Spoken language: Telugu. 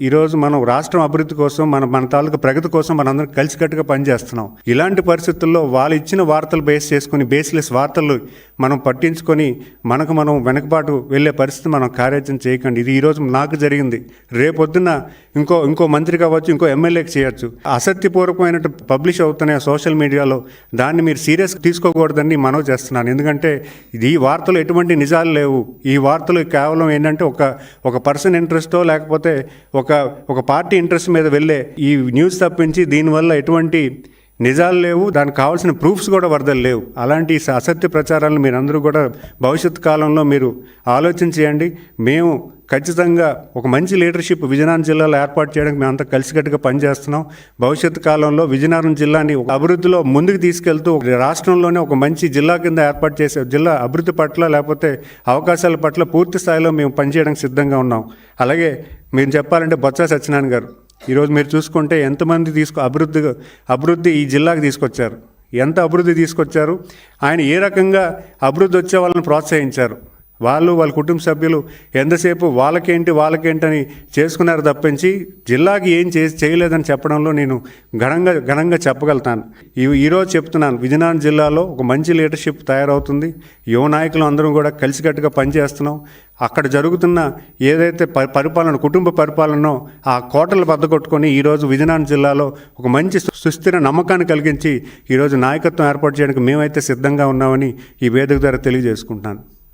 ఈరోజు మనం రాష్ట్రం అభివృద్ధి కోసం మన మన తాలూకు ప్రగతి కోసం మనందరం కలిసికట్టుగా పనిచేస్తున్నాం. ఇలాంటి పరిస్థితుల్లో వాళ్ళు ఇచ్చిన వార్తలు బేస్ చేసుకుని బేస్లెస్ వార్తలు మనం పట్టించుకొని మనకు మనం వెనకబాటు వెళ్ళే పరిస్థితి మనం కార్యాచరణ చేయకండి. ఇది ఈరోజు నాకు జరిగింది. రేపొద్దున ఇంకో ఇంకో మంత్రి కావచ్చు ఇంకో ఎమ్మెల్యేకి చేయొచ్చు. అసత్యపూర్వకమైన పబ్లిష్ అవుతున్నాయి సోషల్ మీడియాలో. దాన్ని మీరు సీరియస్ తీసుకోకూడదని మనవి చేస్తున్నాను. ఎందుకంటే ఇది ఈ వార్తలు ఎటువంటి నిజాలు లేవు. ఈ వార్తలు కేవలం ఏంటంటే ఒక ఒక పర్సన్ ఇంట్రెస్టో లేకపోతే ఒక ఒక ఒక పార్టీ ఇంట్రెస్ట్ మీద వెళ్ళే ఈ న్యూస్ తప్పించి దీనివల్ల ఎటువంటి నిజాలు లేవు దానికి కావాల్సిన ప్రూఫ్స్ కూడా వరదలు లేవు. అలాంటి స- అసత్య ప్రచారాలను మీరందరూ కూడా భవిష్యత్ కాలంలో మీరు ఆలోచన చేయండి మేము ఖచ్చితంగా ఒక మంచి లీడర్షిప్ విజయనగరం జిల్లాలో ఏర్పాటు చేయడానికి మేము అంతా కలిసికట్టుగా పనిచేస్తున్నాం. భవిష్యత్ కాలంలో విజయనగరం జిల్లాని ఒక అభివృద్ధిలో ముందుకు తీసుకెళ్తూ ఒక రాష్ట్రంలోనే ఒక మంచి జిల్లా కింద ఏర్పాటు చేసే జిల్లా అభివృద్ధి పట్ల లేకపోతే అవకాశాల పట్ల పూర్తి స్థాయిలో మేము పనిచేయడానికి సిద్ధంగా ఉన్నాం. అలాగే మీరు చెప్పాలంటే బొత్స సత్యనారాయణ గారు ఈరోజు మీరు చూసుకుంటే ఎంతమంది తీసుకు అభివృద్ధి అభివృద్ధి ఈ జిల్లాకు తీసుకొచ్చారు. ఎంత అభివృద్ధి తీసుకొచ్చారు? ఆయన ఏ రకంగా అభివృద్ధి వచ్చే వాళ్ళని ప్రోత్సహించారు? వాళ్ళు వాళ్ళ కుటుంబ సభ్యులు ఎంతసేపు వాళ్ళకేంటి వాళ్ళకేంటని చేసుకున్నారు తప్పించి జిల్లాకి ఏం చే చేయలేదని చెప్పడంలో నేను ఘనంగా ఘనంగా చెప్పగలుగుతాను. ఈ ఈరోజు చెప్తున్నాను విజయనగరం జిల్లాలో ఒక మంచి లీడర్షిప్ తయారవుతుంది. యువ నాయకులు అందరం కూడా కలిసికట్టుగా పనిచేస్తున్నాం. అక్కడ జరుగుతున్న ఏదైతే ప- పరిపాలన కుటుంబ పరిపాలనో ఆ కోటలు బద్దకొట్టుకొని ఈరోజు విజయనగరం జిల్లాలో ఒక మంచి సుస్థిర నమ్మకాన్ని కలిగించి ఈరోజు నాయకత్వం ఏర్పాటు చేయడానికి మేమైతే సిద్ధంగా ఉన్నామని ఈ వేదిక ద్వారా తెలియజేసుకుంటాను